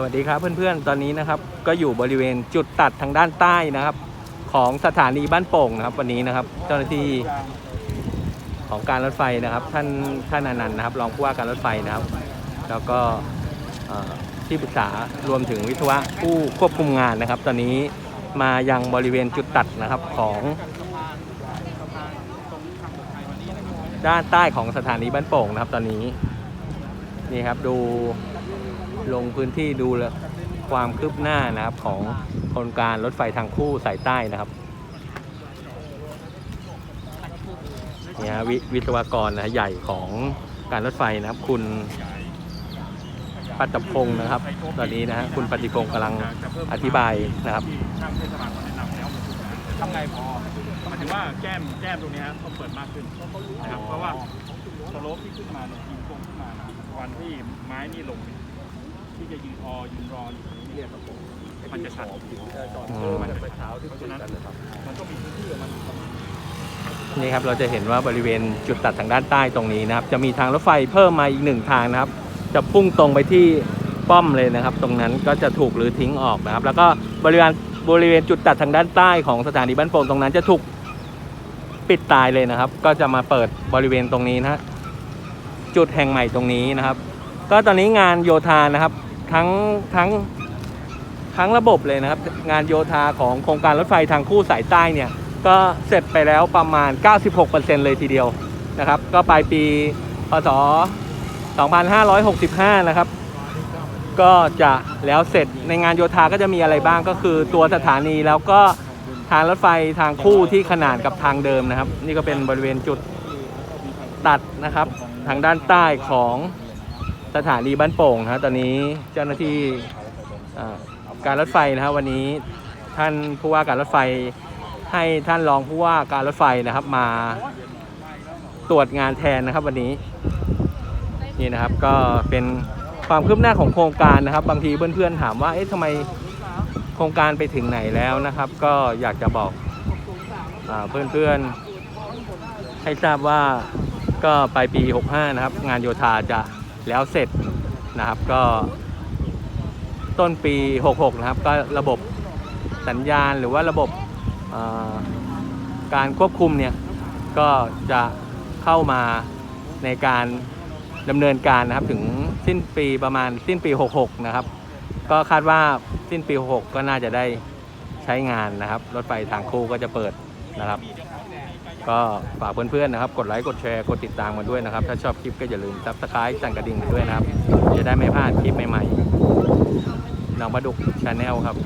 สวัสดีครับเพื่อนๆ ตอนนี้นะครับก็อยู่บริเวณจุดตัดทางด้านใต้นะครับ ของสถานีบ้านโป่งนะครับ วันนี้นะครับ เจ้าหน้าที่ของการรถไฟนะครับ ท่านท่านอนันต์นะครับ รองผู้ว่าการรถไฟนะครับ แล้วก็ที่ปรึกษารวมถึงวิศวะผู้ควบคุมงานนะครับ ตอนนี้มายังบริเวณจุดตัดนะครับของด้านใต้ของสถานีบ้านโป่งนะครับ ตอนนี้นี่ครับดู ลงพื้นที่ดูแลความคืบหน้านะครับของโครงการรถไฟทางคู่สายใต้นะครับนี่ฮะววิศวกรนะใหญ่ของการรถไฟนะครับ คุณปัตตพงศ์นะครับ ตอนนี้นะฮะคุณปฏิพงศ์กำลังอธิบายนะครับทำแล้วทำไงพอหมายถึงว่าแก้มแก้มตรงนี้ฮะต้องเปิดมากขึ้นนะครับเพราะว่าสโลปที่ขึ้นมาเนี่ยยิงตรงขึ้นมาวันที่ไม้นี่ลงเนี่ย ที่จะยืนออยืนรออยู่ตรงนี้เนี่ยมันจะชันอืมมันจะไปเช้าที่เพราะฉะนั้นมันต้องมีพื้นที่มันนี่ครับเราจะเห็นว่าบริเวณจุดตัดทางด้านใต้ตรงนี้นะครับ จะมีทางรถไฟเพิ่มมาอีกหนึ่งทางนะครับ จะพุ่งตรงไปที่ป้อมเลยนะครับ ตรงนั้นก็จะถูกหรือทิ้งออกนะครับ แล้วก็บริเวณบริเวณจุดตัดทางด้านใต้ของสถานีบ้านโป่งตรงนั้นจะถูกปิดตายเลยนะครับ ก็จะมาเปิดบริเวณตรงนี้นะจุดแห่งใหม่ตรงนี้นะครับ ก็ตอนนี้งานโยธานะครับ ทั้งทั้งทั้งระบบเลยนะครับ งานโยธาของโครงการรถไฟทางคู่สายใต้เนี่ย ก็เสร็จไปแล้วประมาณ 96%เลยทีเดียวนะครับ ก็ปลายปีพศ2565 นะครับ ก็จะแล้วเสร็จในงานโยธาก็จะมีอะไรบ้างก็คือตัวสถานีแล้วก็ทางรถไฟทางคู่ที่ขนานกับทางเดิมนะครับ นี่ก็เป็นบริเวณจุดตัดนะครับ ทางด้านใต้ของ สถานีบ้านโป่งนะฮะตอนนี้เจ้าหน้าที่การรถไฟนะครับวันนี้ท่านผู้ว่าการรถไฟให้ท่านรองผู้ว่าการรถไฟนะครับมาตรวจงานแทนนะครับวันนี้นี่นะครับก็เป็นความคืบหน้าของโครงการนะครับ บางทีเพื่อนๆถามว่าเอ๊ะทำไมโครงการไปถึงไหนแล้วนะครับ ก็อยากจะบอกอเพื่อนๆให้ทราบว่าก็ปลายปี 65 นะครับ งานโยธาจะ แล้วเสร็จนะครับก็ ต้นปี 66 นะครับ ก็ระบบสัญญาณหรือว่าระบบการควบคุมเนี่ย ก็จะเข้ามาในการดำเนินการนะครับถึงสิ้นปีประมาณสิ้นปี 66 นะครับ ก็คาดว่าสิ้นปี 66 ก็น่าจะได้ใช้งานนะครับ รถไฟทางคู่ก็จะเปิดนะครับ ก็ฝากเพื่อนๆนะครับ กดไลค์กดแชร์กดติดตามกันด้วยนะครับ ถ้าชอบคลิปก็อย่าลืมซับสไครต์สั่นกระดิ่งด้วยนะครับ จะได้ไม่พลาดคลิปใหม่ๆน้องประดุกชาแนลครับ